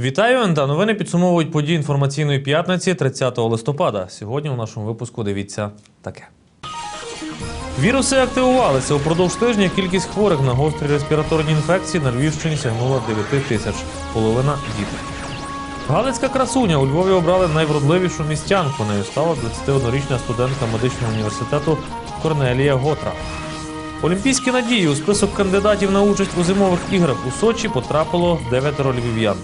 Вітаю, НТ. Новини підсумовують події інформаційної п'ятниці 30 листопада. Сьогодні у нашому випуску дивіться таке. Віруси активувалися. Упродовж тижня кількість хворих на гострі респіраторні інфекції на Львівщині сягнула 9 тисяч, половина діти. Галицька красуня у Львові обрали найвродливішу містянку. Нею стала 21-річна студентка медичного університету Корнелія Готра. Олімпійські надії у список кандидатів на участь у зимових іграх у Сочі потрапило дев'ятеро львів'ян.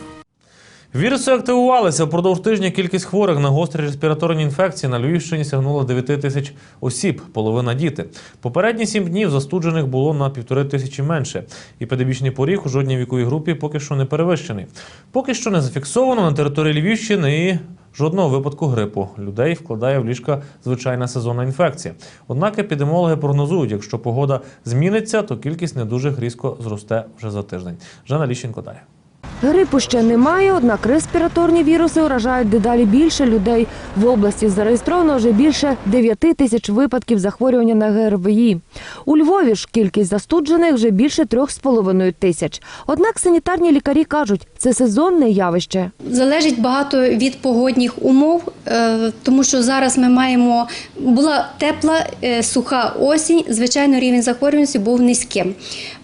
Віруси активувалися. Впродовж тижня кількість хворих на гострі респіраторні інфекції на Львівщині сягнула 9 тисяч осіб, половина діти. Попередні сім днів застуджених було на півтори тисячі менше. Епідемічний поріг у жодній віковій групі поки що не перевищений. Поки що не зафіксовано на території Львівщини і жодного випадку грипу. Людей вкладає в ліжка звичайна сезонна інфекція. Однак епідемологи прогнозують, якщо погода зміниться, то кількість недужих різко зросте вже за тиждень. Жанна Ліщенко далі. Грипу ще немає, однак респіраторні віруси уражають дедалі більше людей. В області зареєстровано вже більше 9 тисяч випадків захворювання на ГРВІ. У Львові ж кількість застуджених вже більше 3,5 тисяч. Однак санітарні лікарі кажуть, це сезонне явище. Залежить багато від погодних умов, е, тому що зараз ми маємо була тепла, е, суха осінь. Звичайно, рівень захворюваності був низьким.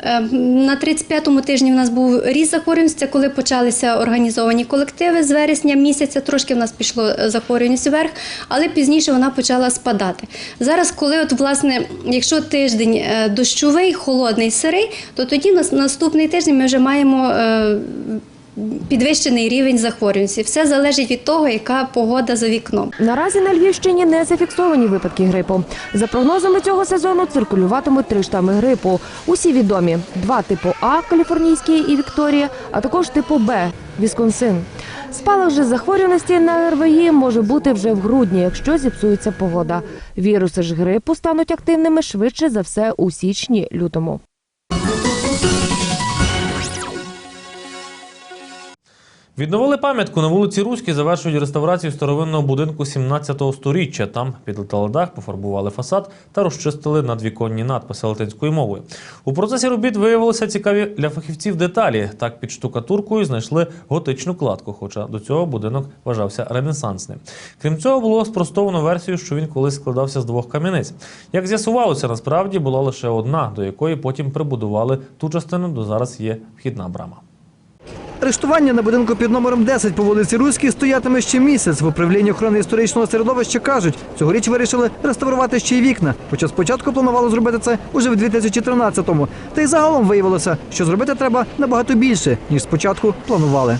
Е, На 35-му тижні в нас був ріст захворюваності, коли почалися організовані колективи з вересня місяця. Трошки в нас пішло е, захворюваність вверх, але пізніше вона почала спадати. Зараз, коли от власне, якщо тиждень е, дощовий, холодний, сирий, то тоді наступний тиждень ми вже маємо. Підвищений рівень захворюваності. Все залежить від того, яка погода за вікном. Наразі на Львівщині не зафіксовані випадки грипу. За прогнозами цього сезону циркулюватимуть три штами грипу. Усі відомі: два типу А Каліфорнійський і Вікторія, а також типу Б Вісконсин. Спалах же захворюваності на РВІ може бути вже в грудні, якщо зіпсується погода. Віруси ж грипу стануть активними швидше за все у січні-лютому. Відновили пам'ятку на вулиці Руській, завершують реставрацію старовинного будинку 17-го сторіччя. Там підлетали дах, пофарбували фасад та розчистили надвіконні надписи латинською мовою. У процесі робіт виявилися цікаві для фахівців деталі. Так під штукатуркою знайшли готичну кладку, хоча до цього будинок вважався ренесансним. Крім цього, було спростовано версію, що він колись складався з двох кам'яниць. Як з'ясувалося, насправді була лише одна, до якої потім прибудували ту частину, де зараз є вхідна брама. Арештування на будинку під номером 10 по вулиці Руській стоятиме ще місяць. В управлінні охорони історичного середовища кажуть, цьогоріч вирішили реставрувати ще й вікна. Хоча спочатку планували зробити це уже в 2013-му. Та й загалом виявилося, що зробити треба набагато більше, ніж спочатку планували.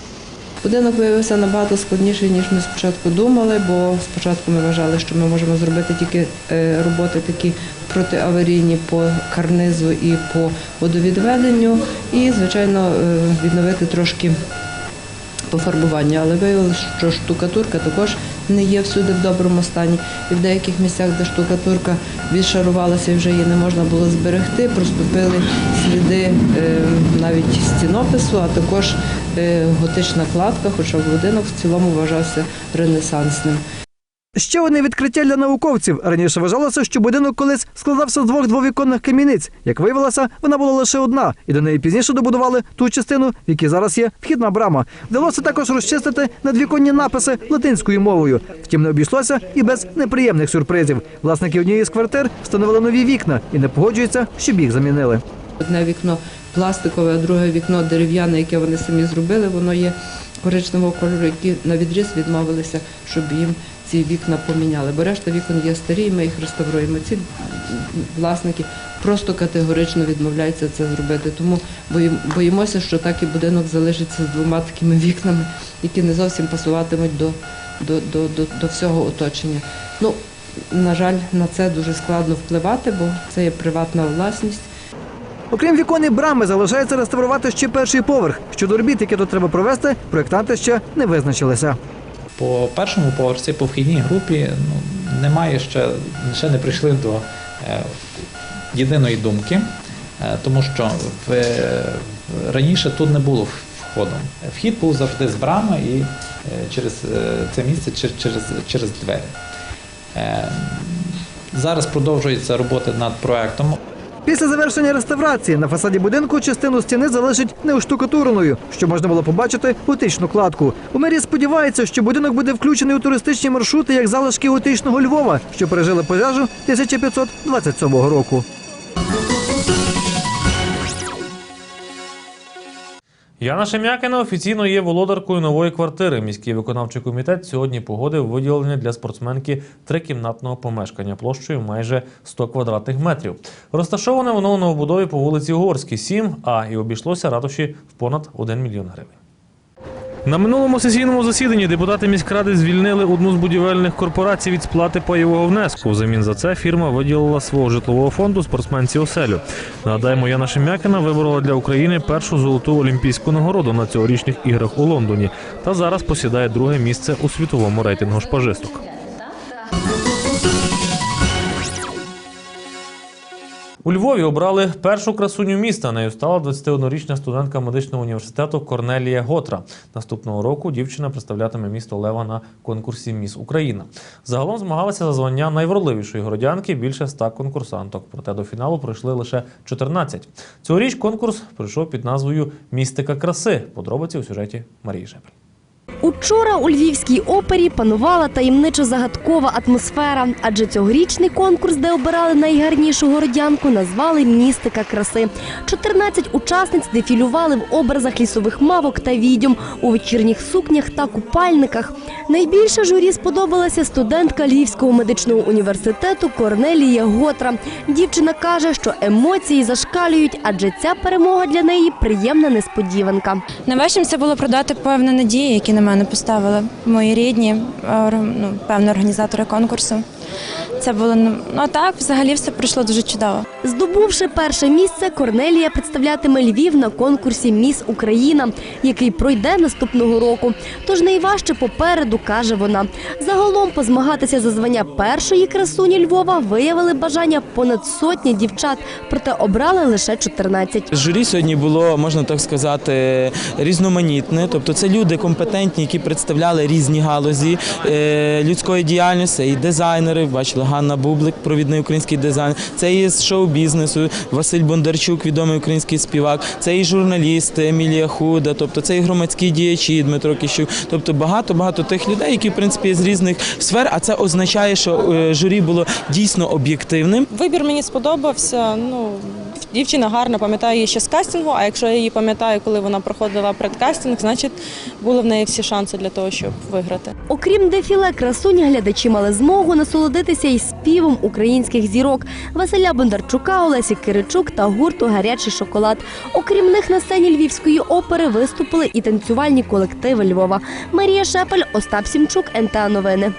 Будинок виявився набагато складніший, ніж ми спочатку думали, бо спочатку ми вважали, що ми можемо зробити тільки е, роботи такі протиаварійні по карнизу і по водовідведенню, і, звичайно, е, відновити трошки пофарбування. Але виявилося, що штукатурка також не є всюди в доброму стані. І в деяких місцях, де штукатурка відшарувалася і вже її не можна було зберегти, проступили сліди е, навіть стінопису, а також е, готична кладка, хоча будинок в цілому вважався ренесансним. Ще одне відкриття для науковців. Раніше вважалося, що будинок колись складався з двох двовіконних кам'яниць. Як виявилося, вона була лише одна, і до неї пізніше добудували ту частину, в якій зараз є вхідна брама. Вдалося також розчистити надвіконні написи латинською мовою. Втім, не обійшлося і без неприємних сюрпризів. Власники однієї з квартир встановили нові вікна і не погоджуються, щоб їх замінили. Одне вікно пластикове, а друге вікно дерев'яне, яке вони самі зробили, воно є коричневого кольору, які на відріз відмовилися, щоб їм ці вікна поміняли. Бо решта вікон є старі, ми їх реставруємо. Ці власники просто категорично відмовляються це зробити. Тому боїмося, що так і будинок залишиться з двома такими вікнами, які не зовсім пасуватимуть до, до, до, до, до всього оточення. Ну, на жаль, на це дуже складно впливати, бо це є приватна власність. Окрім вікон і брами, залишається реставрувати ще перший поверх. Щодо робіт, які тут треба провести, проєктанти ще не визначилися. По першому поверсі, по вхідній групі, ну, немає ще, ще не прийшли до е, єдиної думки, е, тому що в, е, раніше тут не було входу. Вхід був завжди з брами і е, через е, це місце чер- через, через двері. Е, зараз продовжується робота над проектом. Після завершення реставрації на фасаді будинку частину стіни залишить неоштукатуреною, щоб можна було побачити готичну кладку. У мерії сподівається, що будинок буде включений у туристичні маршрути як залишки готичного Львова, що пережили пожежу 1527 року. Яна Шем'якіна офіційно є володаркою нової квартири. Міський виконавчий комітет сьогодні погодив виділення для спортсменки трикімнатного помешкання площею майже 100 квадратних метрів. Розташоване воно у новобудові по вулиці Угорській, 7, а і обійшлося ратуші в понад 1 мільйон гривень. На минулому сесійному засіданні депутати міськради звільнили одну з будівельних корпорацій від сплати пайового внеску. Взамін за це фірма виділила свого житлового фонду спортсменці оселю. Нагадаємо, Яна Шем'якіна виборола для України першу золоту олімпійську нагороду на цьогорічних іграх у Лондоні та зараз посідає друге місце у світовому рейтингу шпажисток. У Львові обрали першу красуню міста. Нею стала 21-річна студентка медичного університету Корнелія Готра. Наступного року дівчина представлятиме місто Лева на конкурсі Міс Україна. Загалом змагалися за звання найвродливішої городянки більше 100 конкурсанток. Проте до фіналу пройшли лише 14. Цьогоріч конкурс пройшов під назвою Містика краси. Подробиці у сюжеті Марії Жепель. Учора у Львівській опері панувала таємничо загадкова атмосфера, адже цьогорічний конкурс, де обирали найгарнішу городянку, назвали Містика краси. 14 учасниць дефілювали в образах лісових мавок та відьом у вечірніх сукнях та купальниках. Найбільше журі сподобалася студентка Львівського медичного університету Корнелія Готра. Дівчина каже, що емоції зашкалюють, адже ця перемога для неї приємна несподіванка. Найважчим це було продати певні надії, які на мене поставили мої рідні, ну, певні організатори конкурсу. Це було ну а так, взагалі все пройшло дуже чудово. Здобувши перше місце, Корнелія представлятиме Львів на конкурсі Міс Україна, який пройде наступного року. Тож найважче попереду, каже вона. Загалом позмагатися за звання першої красуні Львова виявили бажання понад сотні дівчат, проте обрали лише 14. Журі сьогодні було, можна так сказати, різноманітне. Тобто це люди компетентні, які представляли різні галузі е, людської діяльності, і дизайнери. Бачили Ганна Бублик, провідний український дизайнер. Це і з шоу-бізнесу, Василь Бондарчук, відомий український співак. Це і журналісти Емілія Худа, тобто це і громадські діячі Дмитро Кіщук. Тобто багато багато тих людей, які в принципі з різних сфер. А це означає, що е, журі було дійсно об'єктивним. Вибір мені сподобався. Ну, дівчина гарна, пам'ятаю її ще з кастингу, а якщо я її пам'ятаю, коли вона проходила предкастинг, значить були в неї всі шанси для того, щоб виграти. Окрім дефіле, красуні глядачі мали змогу насолодитися і співом українських зірок Василя Бондарчука, Олесі Киричук та гурту Гарячий шоколад. Окрім них на сцені Львівської опери виступили і танцювальні колективи Львова. Марія Шепель, Остап Сімчук, НТА Новини.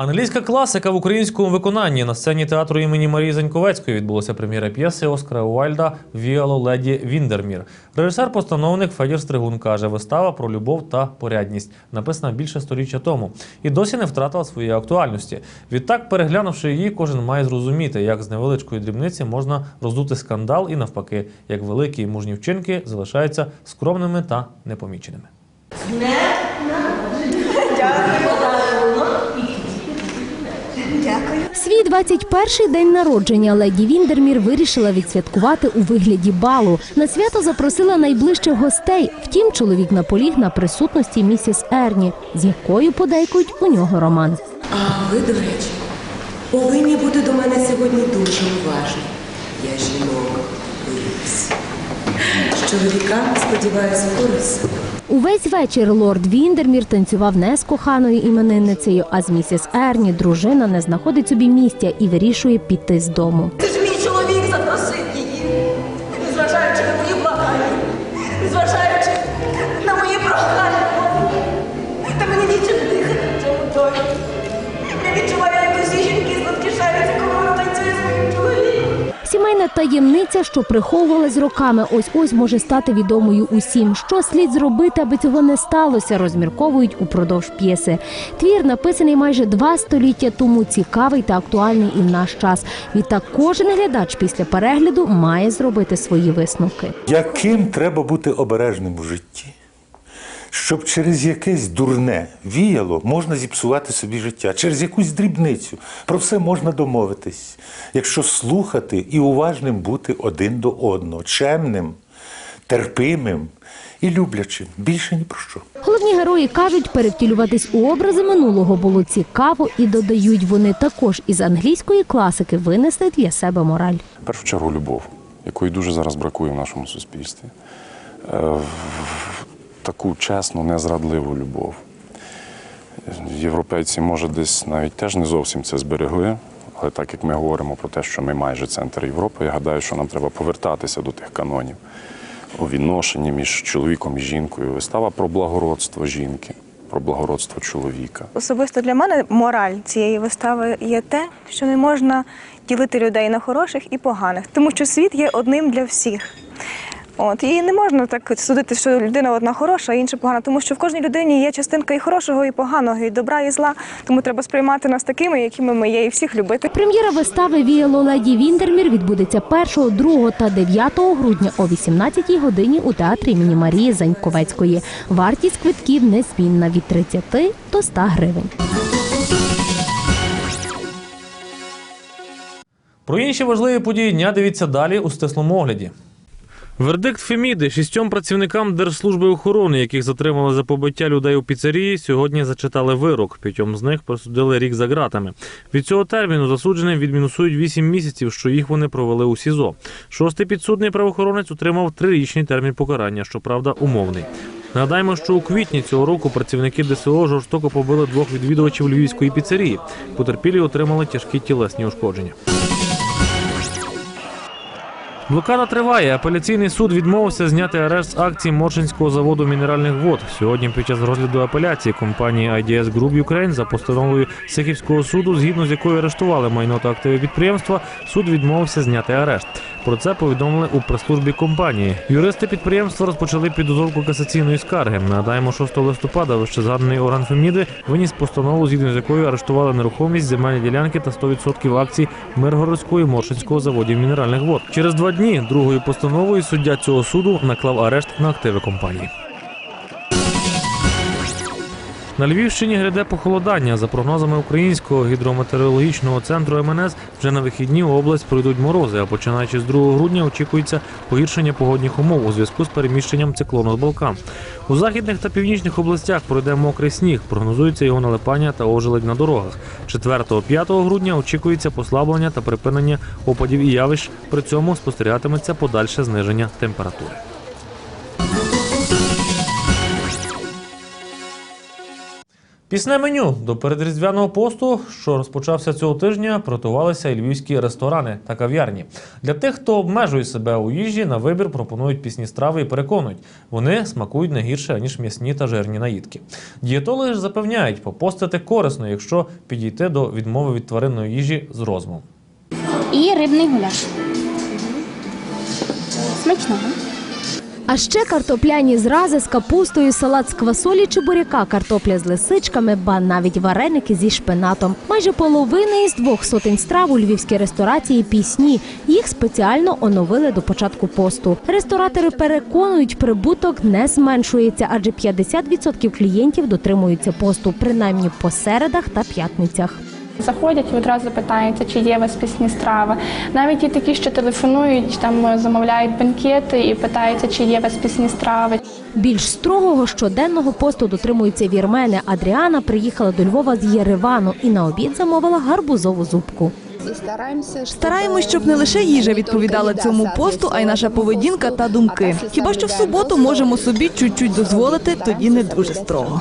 Англійська класика в українському виконанні на сцені театру імені Марії Заньковецької відбулася прем'єра п'єси Оскара Уальда Віало леді Віндермір. Режисер-постановник Федір Стригун каже, вистава про любов та порядність, написана більше сторіччя тому, і досі не втратила своєї актуальності. Відтак, переглянувши її, кожен має зрозуміти, як з невеличкої дрібниці можна роздути скандал і навпаки, як великі і мужні вчинки залишаються скромними та непоміченими. Свій 21-й день народження леді Віндермір вирішила відсвяткувати у вигляді балу. На свято запросила найближчих гостей. Втім, чоловік наполіг на присутності місіс Ерні, з якою подейкують у нього роман. А ви, до речі, повинні бути до мене сьогодні дуже уважні. Я жінок боюсь. З чоловіками, сподіваюся, впораюся. Увесь вечір лорд Віндермір танцював не з коханою іменинницею, а з місіс Ерні. Дружина не знаходить собі місця і вирішує піти з дому. Таємниця, що приховувалась роками, ось ось може стати відомою усім. Що слід зробити, аби цього не сталося, розмірковують упродовж п'єси. Твір написаний майже два століття тому, цікавий та актуальний і в наш час. Відтак кожен глядач після перегляду має зробити свої висновки. Яким треба бути обережним у житті? Щоб через якесь дурне віяло можна зіпсувати собі життя, через якусь дрібницю. Про все можна домовитись, якщо слухати і уважним бути один до одного, чемним, терпимим і люблячим. Більше ні про що. Головні герої кажуть, перевтілюватись у образи минулого було цікаво і додають вони також із англійської класики винесли для себе мораль. В першу чергу любов, якої дуже зараз бракує в нашому суспільстві. Таку чесну, незрадливу любов. Європейці, може, десь навіть теж не зовсім це зберегли, але так як ми говоримо про те, що ми майже центр Європи, я гадаю, що нам треба повертатися до тих канонів у відношенні між чоловіком і жінкою. Вистава про благородство жінки, про благородство чоловіка. Особисто для мене мораль цієї вистави є те, що не можна ділити людей на хороших і поганих, тому що світ є одним для всіх. От і не можна так судити, що людина одна хороша, а інша погана, тому що в кожній людині є частинка і хорошого, і поганого, і добра, і зла. Тому треба сприймати нас такими, якими ми є, і всіх любити. Прем'єра вистави Віяло леді Вінтермір відбудеться 1, 2 та 9 грудня о 18 годині у театрі імені Марії Заньковецької. Вартість квитків незмінна від 30 до 100 гривень. Про інші важливі події дня дивіться далі у стислому огляді. Вердикт Феміди шістьом працівникам Держслужби охорони, яких затримали за побиття людей у піцерії, сьогодні зачитали вирок. П'ятьом з них присудили рік за ґратами. Від цього терміну засудженим відмінусують 8 місяців, що їх вони провели у СІЗО. Шостий підсудний правоохоронець отримав трирічний термін покарання, щоправда, умовний. Нагадаємо, що у квітні цього року працівники ДСО жорстоко побили двох відвідувачів львівської піцерії. Потерпілі отримали тяжкі тілесні ушкодження. Блокада триває. Апеляційний суд відмовився зняти арешт з акцій Моршинського заводу мінеральних вод. Сьогодні, під час розгляду апеляції компанії IDS Group Ukraine за постановою Сихівського суду, згідно з якою арештували майно та активи підприємства, суд відмовився зняти арешт. Про це повідомили у прес-службі компанії. Юристи підприємства розпочали підготовку касаційної скарги. Нагадаємо, 6 листопада вищезгаданий орган Феміди виніс постанову, згідно з якою арештували нерухомість, земельні ділянки та 100% акцій Миргородського і Моршинського заводів мінеральних вод. Через два дні другою постановою суддя цього суду наклав арешт на активи компанії. На Львівщині гряде похолодання. За прогнозами Українського гідрометеорологічного центру МНС, вже на вихідні у область пройдуть морози, а починаючи з 2 грудня очікується погіршення погодних умов у зв'язку з переміщенням циклону з Балкан. У західних та північних областях пройде мокрий сніг. Прогнозується його налипання та ожеледь на дорогах. 4-5 грудня очікується послаблення та припинення опадів і явищ. При цьому спостерігатиметься подальше зниження температури. Пісне меню до передріздвяного посту, що розпочався цього тижня, приготувалися і львівські ресторани та кав'ярні. Для тих, хто обмежує себе у їжі, на вибір пропонують пісні страви і переконують, вони смакують не гірше ніж м'ясні та жирні наїдки. Дієтологи ж запевняють, попостити корисно, якщо підійти до відмови від тваринної їжі з розумом. І рибний гуляш. Смачного. А ще картопляні зрази з капустою, салат з квасолі чи буряка, картопля з лисичками, ба навіть вареники зі шпинатом. Майже половина із двох сотень страв у львівській ресторації пісні. Їх спеціально оновили до початку посту. Ресторатори переконують, прибуток не зменшується, адже 50% клієнтів дотримуються посту, принаймні по середах та п'ятницях. Заходять і одразу питаються, чи є у вас пісні страви. Навіть і такі, що телефонують, там замовляють бенкети і питаються, чи є у вас пісні страви. Більш строгого щоденного посту дотримуються вірмени. Адріана приїхала до Львова з Єревану і на обід замовила гарбузову зубку. Стараємось, щоб не лише їжа відповідала цьому посту, а й наша поведінка та думки. Хіба що в суботу можемо собі чуть-чуть дозволити, тоді не дуже строго.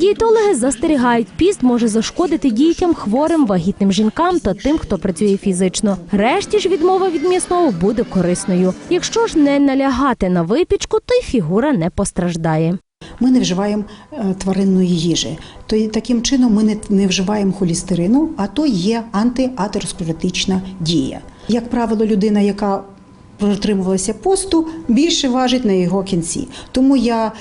Дієтологи застерігають, піст може зашкодити дітям, хворим, вагітним жінкам та тим, хто працює фізично. Решті ж відмова від м'ясного буде корисною. Якщо ж не налягати на випічку, то й фігура не постраждає. Ми не вживаємо е, тваринної їжі. То таким чином ми не, вживаємо холістерину, а то є антиатеросклеротична дія. Як правило, людина, яка протримувалася посту, більше важить на його кінці. Тому я е,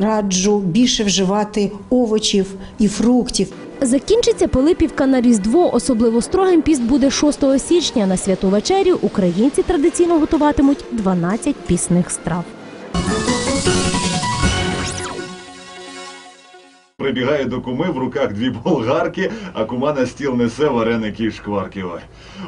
раджу більше вживати овочів і фруктів. Закінчиться Пилипівка на Різдво. Особливо строгим піст буде 6 січня. На святу вечерю українці традиційно готуватимуть 12 пісних страв. Прибігає до куми, в руках дві болгарки, а кума на стіл несе вареники і шкварки.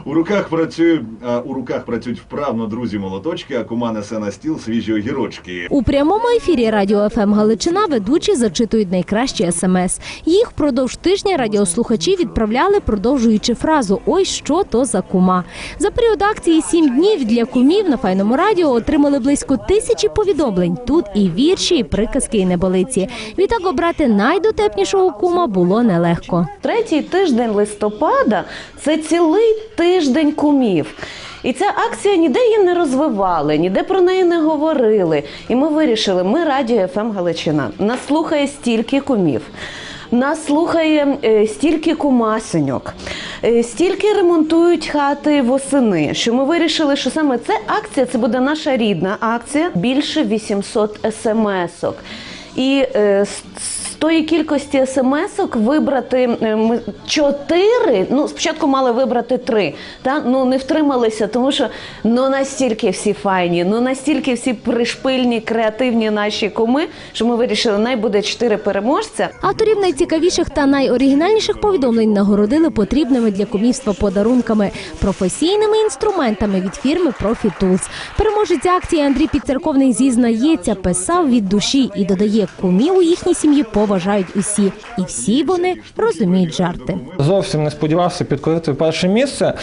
У руках працюють, а, у руках працюють вправно друзі молоточки, а кума несе на стіл свіжі огірочки. У прямому ефірі Радіо ФМ Галичина ведучі зачитують найкращі смс. Їх впродовж тижня радіослухачі відправляли, продовжуючи фразу Ой, що то за кума. За період акції сім днів для кумів на файному радіо отримали близько тисячі повідомлень. Тут і вірші, і приказки, і неболиці. Відтак обрати найдотепнішого кума було нелегко. Третій тиждень листопада це цілий тиждень кумів. І ця акція ніде її не розвивали, ніде про неї не говорили. І ми вирішили, ми радіо ФМ Галичина. Нас слухає стільки кумів. Нас слухає е, стільки кумасеньок, е, стільки ремонтують хати восени, що ми вирішили, що саме ця акція це буде наша рідна акція. Більше 800 смс-ок. І е, тої кількості смс-ок вибрати е, ми чотири. Ну, спочатку мали вибрати три. Та ну не втрималися, тому що ну настільки всі файні, ну настільки всі пришпильні, креативні наші куми, що ми вирішили, най буде чотири переможця. Авторів найцікавіших та найоригінальніших повідомлень нагородили потрібними для кумівства подарунками, професійними інструментами від фірми Tools. Переможець акції Андрій Підцерковний зізнається, писав від душі і додає, кумів у їхній сім'ї поважають усі, і всі вони розуміють жарти. Зовсім не сподівався підкорити перше місце.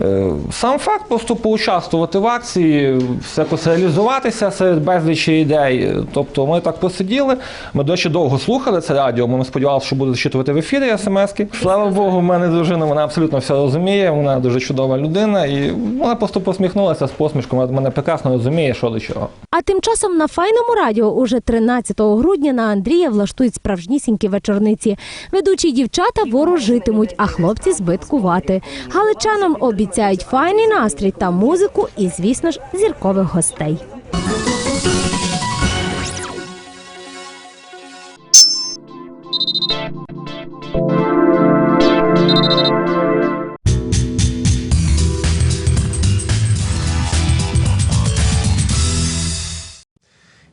Е, Сам факт просто поучаствувати в акції, якось реалізуватися серед безлічі ідей. Тобто ми так посиділи, ми досі довго слухали це радіо, ми сподівалися, що буде зачитувати в ефірі смски. Слава Богу, в мене дружина, вона абсолютно все розуміє, вона дуже чудова людина, і вона просто посміхнулася з посмішкою, вона мене прекрасно розуміє, що до чого. А тим часом на файному радіо уже 13 грудня на Андрія влаштують справжнісінькі вечорниці. Ведучі дівчата ворожитимуть, а хлопці збиткувати. Галичанам обіцяють файний настрій та музику, і, звісно ж, зіркових гостей.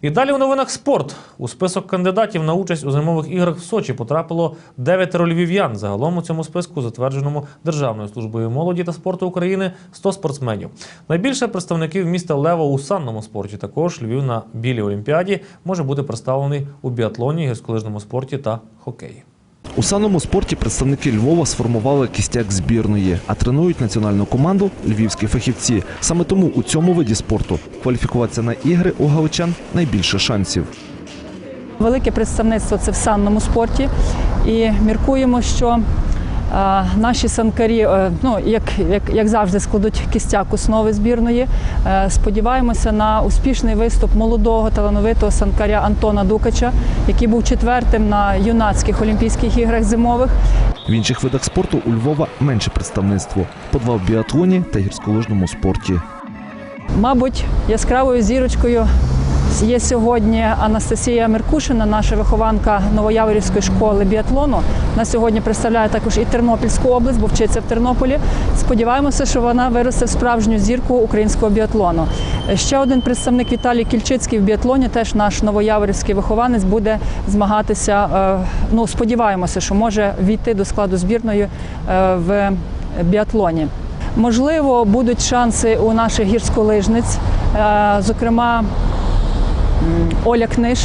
І далі у новинах спорт. У список кандидатів на участь у зимових іграх в Сочі потрапило дев'ятеро львів'ян. Загалом у цьому списку, затвердженому Державною службою молоді та спорту України, 100 спортсменів. Найбільше представників міста Лева у санному спорті. Також Львів на білій олімпіаді може бути представлений у біатлоні, гірськолижному спорті та хокеї. У санному спорті представники Львова сформували кістяк збірної, а тренують національну команду львівські фахівці. Саме тому у цьому виді спорту кваліфікуватися на ігри у галичан найбільше шансів. Велике представництво це в санному спорті, і міркуємо, що наші санкарі, е, ну як, як, як завжди, складуть кістяк основи збірної. Е, сподіваємося на успішний виступ молодого талановитого санкаря Антона Дукача, який був четвертим на юнацьких Олімпійських іграх зимових. В інших видах спорту у Львова менше представництво по два в біатлоні та гірськолижному спорті. Мабуть, яскравою зірочкою є сьогодні Анастасія Меркушина, наша вихованка Новояворівської школи біатлону. На сьогодні представляє також і Тернопільську область, бо вчиться в Тернополі. Сподіваємося, що вона виросте в справжню зірку українського біатлону. Ще один представник Віталій Кільчицький в біатлоні, теж наш новояворівський вихованець, буде змагатися. е, Ну, сподіваємося, що може війти до складу збірної е, в біатлоні. Можливо, будуть шанси у наших гірськолижниць, Е, зокрема, Оля Книж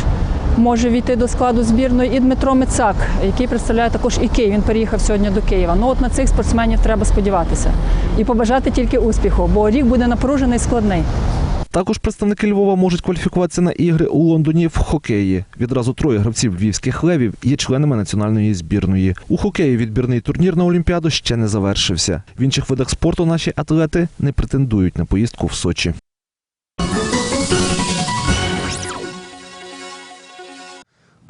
може війти до складу збірної, і Дмитро Мицак, який представляє також і Київ. Він переїхав сьогодні до Києва. Ну от на цих спортсменів треба сподіватися і побажати тільки успіху, бо рік буде напружений складний. Також представники Львова можуть кваліфікуватися на ігри у Лондоні в хокеї. Відразу троє гравців львівських левів є членами національної збірної. У хокеї відбірний турнір на Олімпіаду ще не завершився. В інших видах спорту наші атлети не претендують на поїздку в Сочі.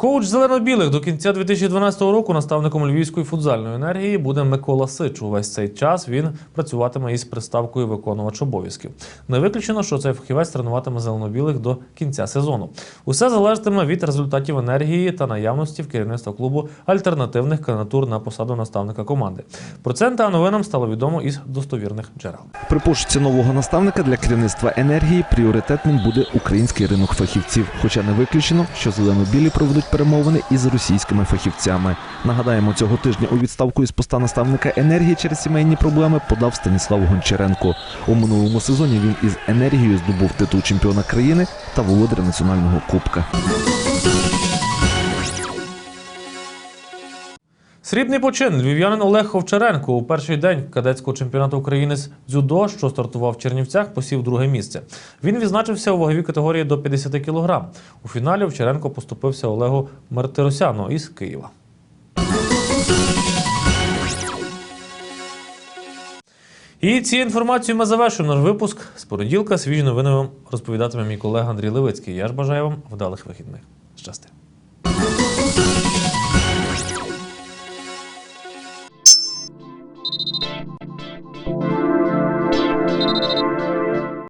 Коуч зелено-білих до кінця 2012 року наставником львівської футзальної енергії буде Микола Сич. Увесь цей час він працюватиме із приставкою виконувач обов'язків. Не виключено, що цей фахівець тренуватиме зелено-білих до кінця сезону. Усе залежатиме від результатів енергії та наявності в керівництва клубу альтернативних кандидатур на посаду наставника команди. Про це та новинам стало відомо із достовірних джерел. При пошуці нового наставника для керівництва енергії пріоритетним буде український ринок фахівців. Хоча не виключено, що зелено-білі проведуть перемовини із російськими фахівцями. Нагадаємо, цього тижня у відставку із поста наставника енергії через сімейні проблеми подав Станіслав Гончаренко. У минулому сезоні він із енергією здобув титул чемпіона країни та володаря національного кубка. Срібний почин львів'янин Олег Овчаренко у перший день кадетського чемпіонату України з дзюдо, що стартував в Чернівцях, посів друге місце. Він відзначився у ваговій категорії до 50 кг. У фіналі Овчаренко поступився Олегу Мартиросяну із Києва. І цією інформацією ми завершуємо наш випуск. З понеділка свіжі новини вам розповідатиме мій колега Андрій Левицький. Я ж бажаю вам вдалих вихідних. Щасти.